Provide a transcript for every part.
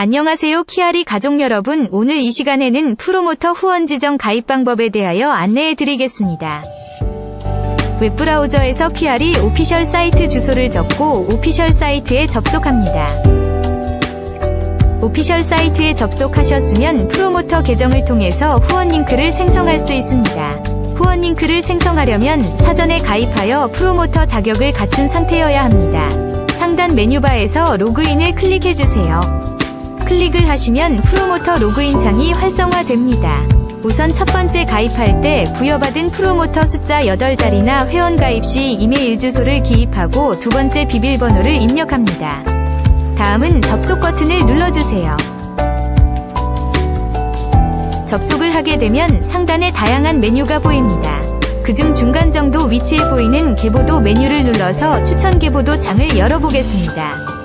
안녕하세요 키아리 가족 여러분 오늘 이 시간에는 프로모터 후원 지정 가입 방법에 대하여 안내해 드리겠습니다. 웹브라우저에서 키아리 오피셜 사이트 주소를 적고 오피셜 사이트에 접속합니다. 오피셜 사이트에 접속하셨으면 프로모터 계정을 통해서 후원 링크를 생성할 수 있습니다. 후원 링크를 생성하려면 사전에 가입하여 프로모터 자격을 갖춘 상태여야 합니다. 상단 메뉴바에서 로그인을 클릭해주세요. 클릭을 하시면 프로모터 로그인 창이 활성화됩니다. 우선 첫 번째 가입할 때 부여받은 프로모터 숫자 8자리나 회원 가입 시 이메일 주소를 기입하고 두 번째 비밀번호를 입력합니다. 다음은 접속 버튼을 눌러주세요. 접속을 하게 되면 상단에 다양한 메뉴가 보입니다. 그중 중간 정도 위치에 보이는 계보도 메뉴를 눌러서 추천 계보도 창을 열어보겠습니다.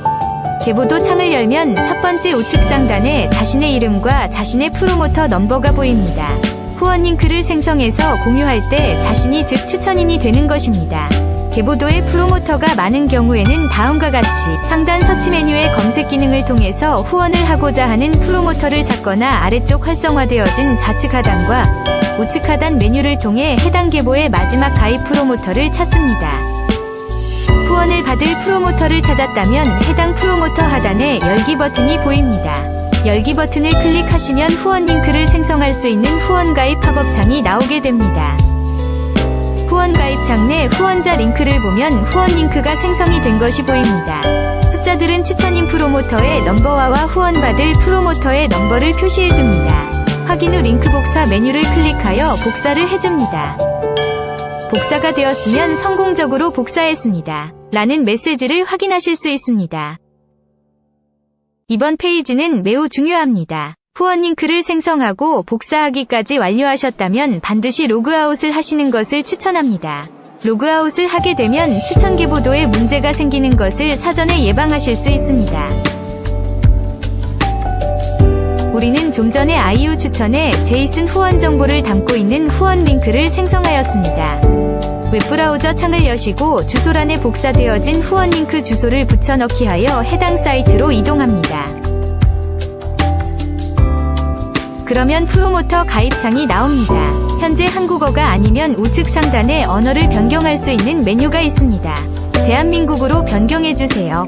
계보도 창을 열면 첫 번째 우측 상단에 자신의 이름과 자신의 프로모터 넘버가 보입니다. 후원 링크를 생성해서 공유할 때 자신이 즉 추천인이 되는 것입니다. 계보도에 프로모터가 많은 경우에는 다음과 같이 상단 서치 메뉴의 검색 기능을 통해서 후원을 하고자 하는 프로모터를 찾거나 아래쪽 활성화되어진 좌측 하단과 우측 하단 메뉴를 통해 해당 계보의 마지막 가입 프로모터를 찾습니다. 후원을 받을 프로모터를 찾았다면 해당 프로모터 하단에 열기 버튼이 보입니다. 열기 버튼을 클릭하시면 후원 링크를 생성할 수 있는 후원 가입 팝업창이 나오게 됩니다. 후원 가입 창 내 후원자 링크를 보면 후원 링크가 생성이 된 것이 보입니다. 숫자들은 추천인 프로모터의 넘버와와 후원받을 프로모터의 넘버를 표시해줍니다. 확인 후 링크 복사 메뉴를 클릭하여 복사를 해줍니다. 복사가 되었으면 성공적으로 복사했습니다. 라는 메시지를 확인하실 수 있습니다. 이번 페이지는 매우 중요합니다. 후원 링크를 생성하고 복사하기까지 완료하셨다면 반드시 로그아웃을 하시는 것을 추천합니다. 로그아웃을 하게 되면 추천 계보도에 문제가 생기는 것을 사전에 예방하실 수 있습니다. 우리는 좀 전에 아이유 추천에 제이슨 후원 정보를 담고 있는 후원 링크를 생성하였습니다. 웹브라우저 창을 여시고 주소란에 복사되어진 후원 링크 주소를 붙여넣기 하여 해당 사이트로 이동합니다. 그러면 프로모터 가입창이 나옵니다. 현재 한국어가 아니면 우측 상단에 언어를 변경할 수 있는 메뉴가 있습니다. 대한민국으로 변경해주세요.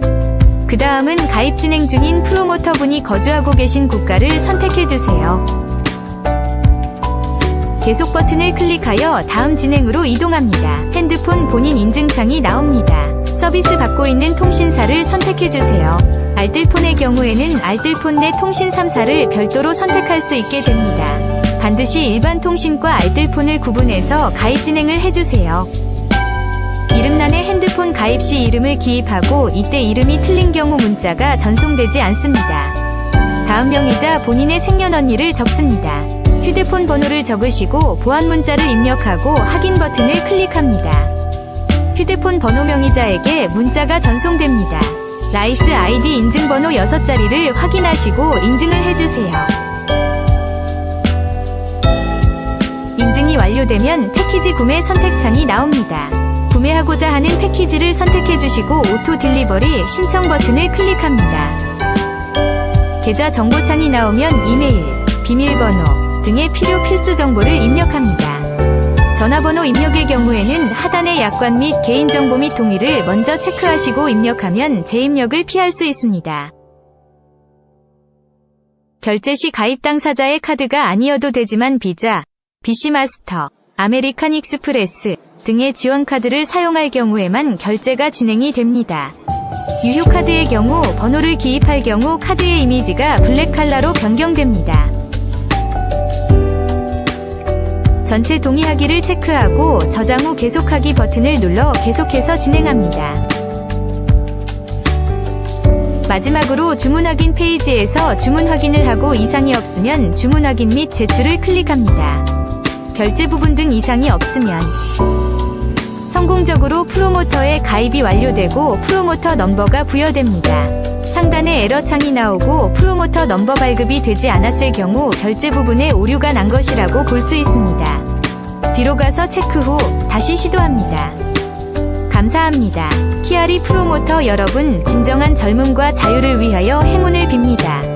그 다음은 가입 진행 중인 프로모터분이 거주하고 계신 국가를 선택해주세요. 계속 버튼을 클릭하여 다음 진행으로 이동합니다. 핸드폰 본인 인증창이 나옵니다. 서비스 받고 있는 통신사를 선택해주세요. 알뜰폰의 경우에는 알뜰폰 내 통신 3사를 별도로 선택할 수 있게 됩니다. 반드시 일반 통신과 알뜰폰을 구분해서 가입 진행을 해주세요. 이름란에 핸드폰 가입 시 이름을 기입하고 이때 이름이 틀린 경우 문자가 전송되지 않습니다. 다음 명의자 본인의 생년월일을 적습니다. 휴대폰 번호를 적으시고 보안 문자를 입력하고 확인 버튼을 클릭합니다. 휴대폰 번호 명의자에게 문자가 전송됩니다. 나이스 아이디 인증번호 6자리를 확인하시고 인증을 해주세요. 인증이 완료되면 패키지 구매 선택창이 나옵니다. 구매하고자 하는 패키지를 선택해주시고 오토 딜리버리 신청 버튼을 클릭합니다. 계좌 정보창이 나오면 이메일, 비밀번호, 등의 필요 필수 정보를 입력합니다. 전화번호 입력의 경우에는 하단의 약관 및 개인정보 및 동의를 먼저 체크하시고 입력하면 재입력을 피할 수 있습니다. 결제 시 가입 당사자의 카드가 아니어도 되지만 비자, BC마스터, 아메리칸 익스프레스 등의 지원카드를 사용할 경우에만 결제가 진행이 됩니다. 유효카드의 경우 번호를 기입할 경우 카드의 이미지가 블랙 칼라로 변경됩니다. 전체 동의하기를 체크하고 저장 후 계속하기 버튼을 눌러 계속해서 진행합니다. 마지막으로 주문 확인 페이지에서 주문 확인을 하고 이상이 없으면 주문 확인 및 제출을 클릭합니다. 결제 부분 등 이상이 없으면 성공적으로 프로모터의 가입이 완료되고 프로모터 넘버가 부여됩니다. 상단에 에러창이 나오고 프로모터 넘버 발급이 되지 않았을 경우 결제 부분에 오류가 난 것이라고 볼 수 있습니다. 뒤로 가서 체크 후 다시 시도합니다. 감사합니다. 키아리 프로모터 여러분 진정한 젊음과 자유를 위하여 행운을 빕니다.